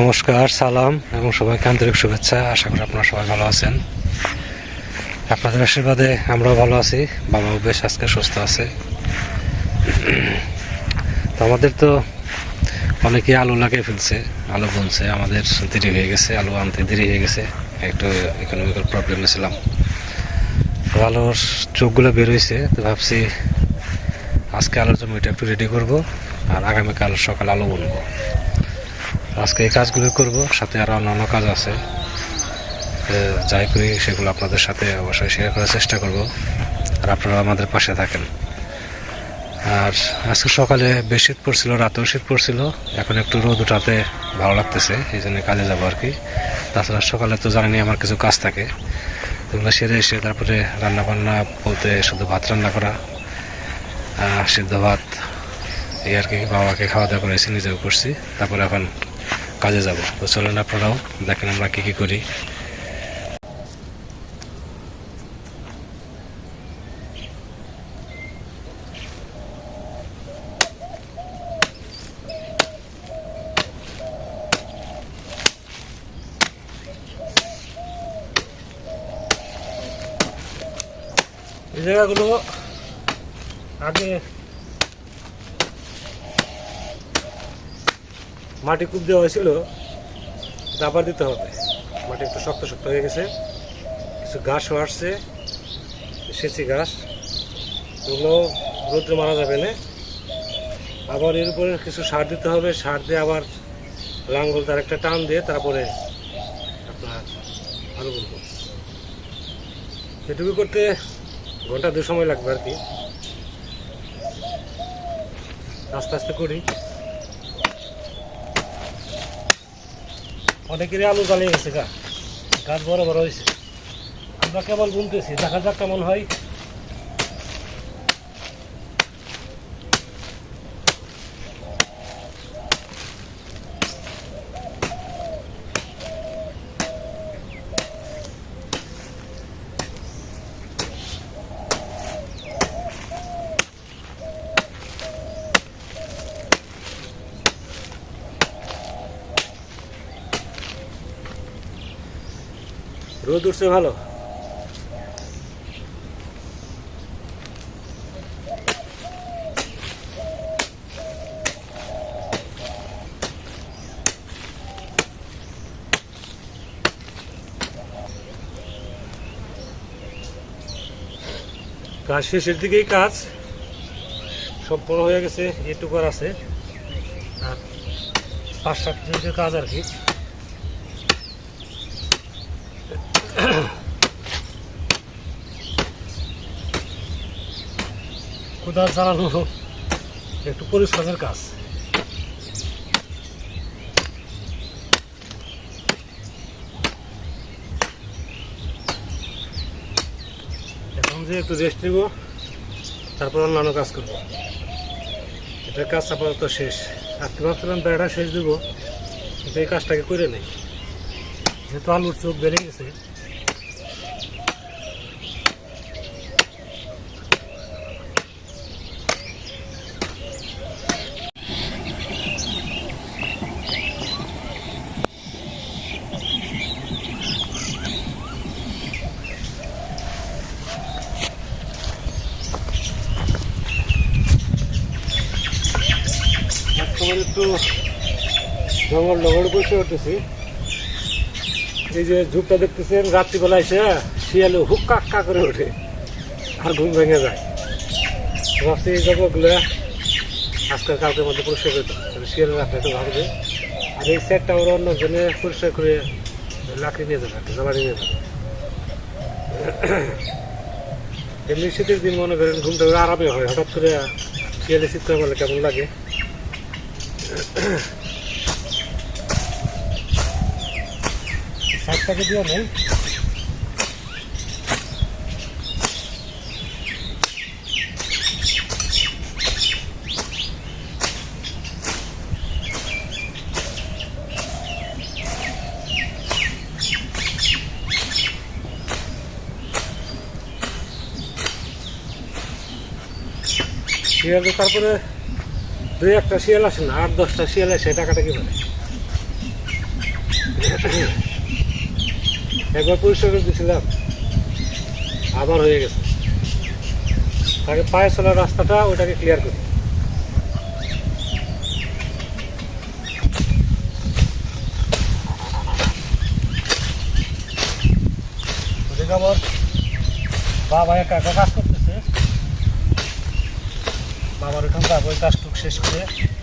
নমস্কার, সালাম এবং সবাইকে আন্তরিক শুভেচ্ছা। আশা করি আপনারা সবাই ভালো আছেন। আপনাদের আশীর্বাদে আমরাও ভালো আছি। বাবাও বেশ আজকে সুস্থ আছে। তো আমাদের তো অনেকে আলু লাগিয়ে ফেলছে, আলু বুনছে। আমাদের দেরি হয়ে গেছে, আলু আনতে দেরি হয়ে গেছে। একটু ইকোনমিক্যাল প্রবলেমে ছিলাম। তো আলুর চোখগুলো বের হয়েছে, তো ভাবছি আজকে আলুর জমিটা একটু রেডি করব, আর আগামীকাল সকালে আলু বুনবো। আজকে এই কাজগুলো করব, সাথে আরও অন্যান্য কাজ আছে। যাই করি, সেগুলো আপনাদের সাথে অবশ্যই শেয়ার করার চেষ্টা করব। আর আপনারা আমাদের পাশে থাকেন। আর আজকে সকালে বেশ শীত পড়ছিল, রাতেও শীত পড়ছিল। এখন একটু রোদ উঠাতে ভালো লাগতেছে, এই জন্য কাজে যাব আর কি। তাছাড়া সকালে তো জানেনি আমার কিছু কাজ থাকে। ওগুলো সেরে এসে তারপরে রান্না বান্না বলতে শুধু ভাত রান্না করা সিদ্ধ ভাত, এই আর কি, বাবাকে খাওয়া দাওয়া করেছি, নিজেও করছি। তারপরে এখন কাজে যাব। তো চলেন আপনারাও দেখেন আমরা কী কী করি। জায়গাগুলো আগে মাটি কূপ দেওয়া হয়েছিল দাবার দিতে হবে। মাটি একটু শক্ত শক্ত হয়ে গেছে। কিছু ঘাসও আসছে, সেচি ঘাস। ওগুলো রোদ্রে মারা যাবে না। আবার এর উপরে কিছু সার দিতে হবে। সার দিয়ে আবার লাঙ্গল তার একটা টান দিয়ে তারপরে আপনার আলু বলব। এটুকু করতে ঘণ্টা দু সময় লাগবে আর কি। আস্তে আস্তে করি। অনেকেরই আলু জ্বালিয়ে গেছে গা। গাছ বড় বড় হয়েছে। আমরা কেবল গুনতেছি, দেখা যাক কেমন হয়। রোদ উঠছে, ভালো? কাজ শেষের দিকেই কাজ। সম্পূর্ণ হয়ে গেছে, এটুকু আছে। আর পাঁচ সাত মিনিটের কাজ আর কি। কোদাল চালানো একটু পরিশ্রমের কাজ। এখন যে একটু রেস্ট নিব, তারপর অন্যান্য কাজ করব। এটার কাজ আপাতত শেষ। আজকে ভাবছিলাম বেড়া শেষ দিব, কিন্তু এই কাজটাকে করে নেই। যেহেতু আলুর চোখ বেড়ে গেছে একটু জঙ্গল জঙ্গল বসে উঠেছি এই যে ঝুপটা দেখতেছেন, রাত্রিবেলা এসে শিয়ালে হুক কাক্কা করে ওঠে আর ঘুম ভেঙে যায়। ভাবছি এই জঙ্গলগুলো আজকাল কালকের মধ্যে পরিষ্কার করে দেবো শিয়ালের রাখলে একটু ভাববে আর এই সেটটা ওরা অন্য জনে পরিষ্কার করে লাকড়ি নিয়ে যাবে জবাড়ি নিয়ে যাবে। এমনি শীতের দিন মনে করেন ঘুমটা আরামে হয়, হঠাৎ করে শিয়ালে চিৎকার করলে কেমন লাগে? ষাটটাকে দিও নেই শিয়াল তো তারপরে দুই একটা শিয়াল আসে না আট দশটা শিয়াল আসে টাকাটা কি বলে একবার পরিষ্কার করে দিয়েছিলাম আবার হয়ে গেছে। তাকে পায়ে চলার রাস্তাটা ওটাকে ক্লিয়ার করি। ওদিকে বাবা একা কাজ করতেছে। বাবার ওখান তারপর কাজটুক শেষ করে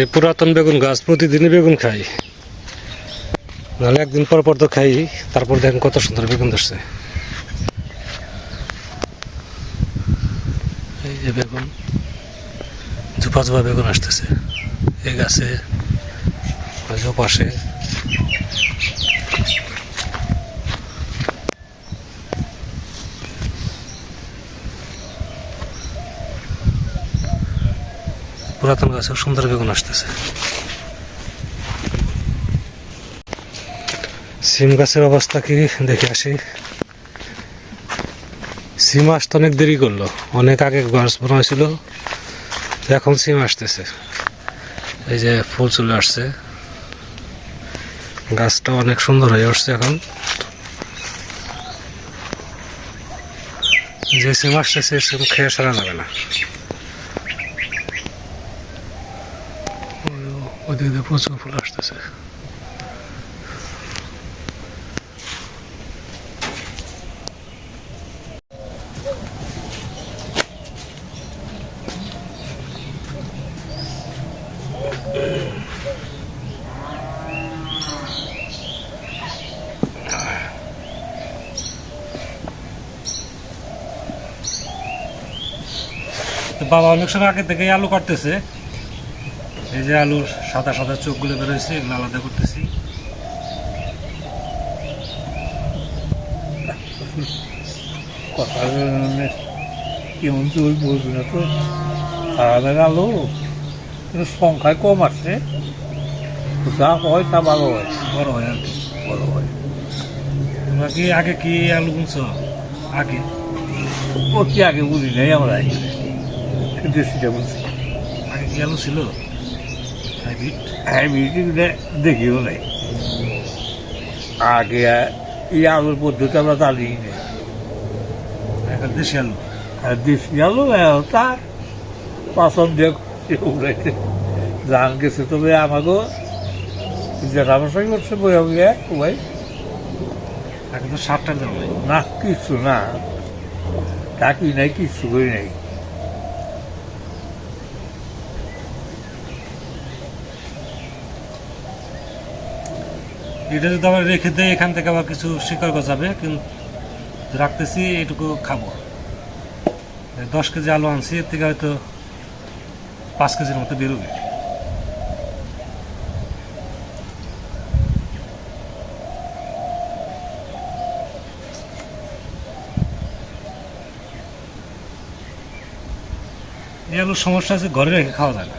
এই পুরাতন বেগুন গাছ, প্রতিদিনই বেগুন খাই। নাহলে একদিন পর পর তো খাই, তারপর দেখেন কত সুন্দর বেগুন ধরছে। এই যে বেগুন, ঝুপা ঝুপা বেগুন আসতেছে। এই গাছে পাশে পুরাতন গাছে সুন্দর বেগুন আসতেছে। সিম গাছের অবস্থা কি দেখে আসি। সিম আসতে অনেক দেরি করল, অনেক আগে গাছ বোনা হয়েছিল এখন সিম আসতেছে। এই যে ফুল চলে আসছে। গাছটা অনেক সুন্দর হয়ে উঠছে এখন। যে সিম আসতেছে, সিম খেয়ে সারা যাবে না। দিয়ে প্রচুর ফুল আসতেছে বাবা অনেক সময় আগে থেকে আলু কাটতেছে। এই যে আলুর সাদা সাদা চোখগুলো বেরোয়েছে এগুলো আলাদা করতেছি। কথা কেমন তুই বলবি না তো। সারা গেল কিন্তু সংখ্যায় কম আছে। যা হয় তা ভালো হয়। বড় হয় আর কি। ভালো হয়। তোমরা কি আগে কি আলু বুনছো? আগে? ও কি আগে বুঝি নাই আমরা। দেশিটা বুঝছি আগে কি আলু ছিল? দেখিও নাই আগে এই আলুর পদ্ধতি আমরা জানি নেই এখন দেশি আলু আর দেশি আলু তা পাচন দিয়ে উড়াইতে জান গেছে তবে আমাকেও যেটা মশাই করছে বইয়া বইয়া ভাই এখন তো সাতটা দেওয়া না কিছু না টাকি নাই কিচ্ছু করি নাই এটা যদি আবার রেখে দেয় এখান থেকে আবার কিছু শিকার গজাবে, কিন্তু রাখতেছি, এটুকু খাব। দশ কেজি আলু আনছি, এর থেকে হয়তো পাঁচ কেজির মতো বেরোবে। এই আলুর সমস্যা আছে ঘরে রেখে খাওয়া যায় না।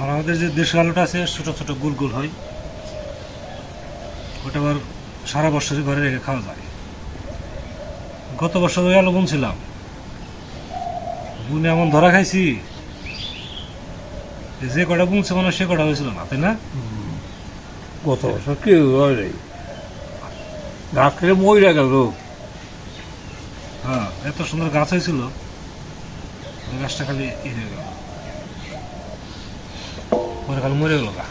আর আমাদের যে দেশের আলুটা আছে, ছোট ছোট গুল গুল হয় ওটা আবার সারা বছরই ঘরে রেখে খাওয়া যায়। গত বছর ওই আলু বুনছিলাম। বুনে এমন ধরা খাইছি যে কটা বুনছে মানে সে কটা হয়েছিল না তাই না? গত বছর কেউ হয় নাই। গাছ খেলে মহিলা গেল। হ্যাঁ এত সুন্দর গাছ হয়েছিল। গাছটা খালি ই হয়ে গেল। পরে খালি মরে গেল গা।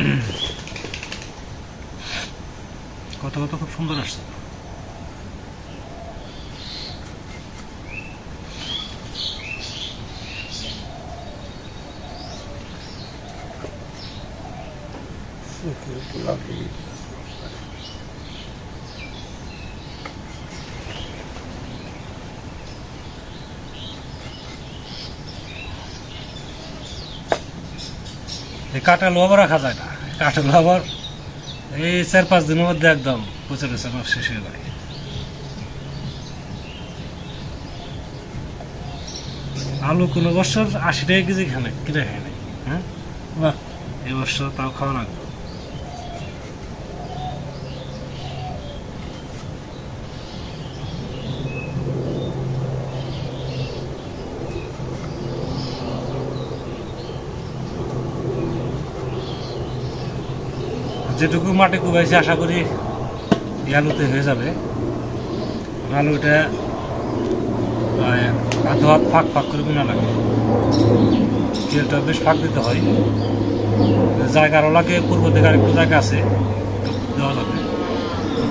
কথা কথা খুব সুন্দর আসছে। কাটা লোভ রাখা যায় না কাঁঠাল আবার এই চার পাঁচ দিনের মধ্যে একদম পচে গেছে আমার শেষ হয়ে যায়। আলু কোনো বছর আশি টাকা কেজি খানে কিনে খায় নাই হ্যাঁ? বাহ, এই বছর তাও খাওয়া লাগবে। যেটুকু মাটি কুবাইছে আশা করি আলুতে হয়ে যাবে। প্রায় আধো হাত ফাঁক ফাঁক করে বোনা লাগে। তেলটা বেশ ফাঁক দিতে হয়। জায়গা আরও লাগে, পূর্ব দিকে আরেকটু জায়গা আছে, দেওয়া যাবে।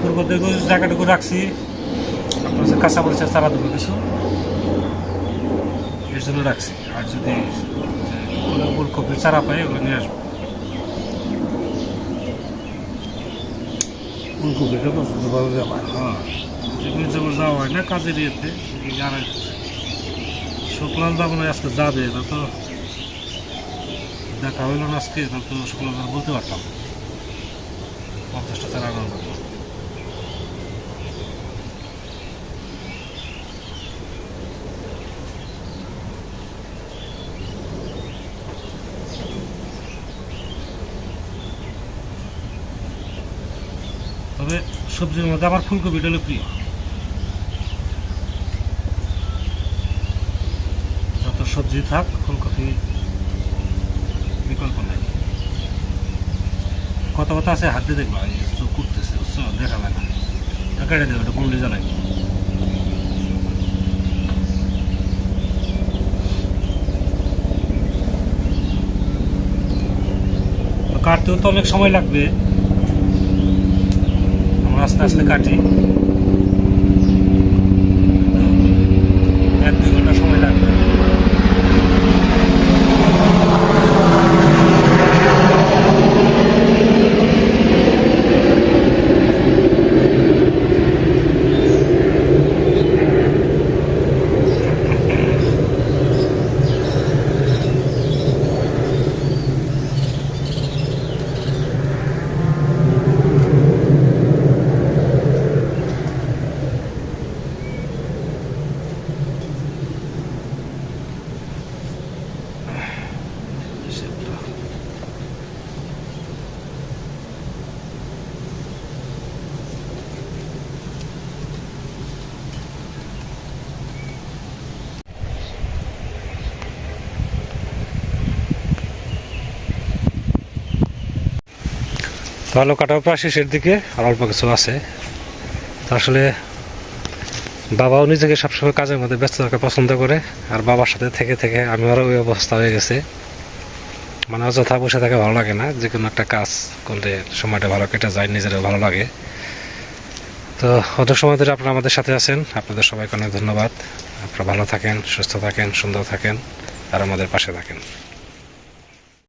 পূর্ব দিকে জায়গাটুকু রাখছি। আপনার হচ্ছে কাঁচা মরিচের চারা দেবো কিছু। এর জন্য রাখছি। আর যদি কোনো ফুলকপির চারা পাই ওগুলো নিয়ে আসব। হ্যাঁ যেগুলো যেমন যাওয়া হয় না কাজের ইয়েতে আর শুক্লাল যাব না আজকে যাবে না তো দেখা হইল না আজকে না তো শুক্লাল বলতে পারতাম পঞ্চাশটা চারা আনার মতো তবে সবজির মধ্যে আমার ফুলকপিটা হলো প্রিয়। যত সবজি থাক, ফুলকপি বিকল্প নাই। কত কথা আছে, হাত দেখবা চোখ করতেছে দেখা না। কেটে দেবে ওটা কুমড়ি জ্বালাই কাটতেও তো অনেক সময় লাগবে। আমরা আস্তে আস্তে কাটি এক দুই ঘণ্টা সময় লাগবে সেটা ভালো কাটাও প্রায় শেষের দিকে আর অল্প কিছু আছে। আসলে বাবাও নিজেকে সবসময় কাজের মধ্যে ব্যস্ত থাকা পছন্দ করে, আর বাবার সাথে থেকে থেকে আমি আরও ওই অবস্থা হয়ে গেছে। মানে অযথা বসে থাকা ভালো লাগে না, যে কোনো একটা কাজ করলে সময়টা ভালো কেটে যায়, নিজেরও ভালো লাগে। তো অত সময় ধরে আপনারা আমাদের সাথে আছেন, আপনাদের সবাইকে অনেক ধন্যবাদ। আপনারা ভালো থাকেন, সুস্থ থাকেন, সুন্দর থাকেন, আর আমাদের পাশে থাকেন।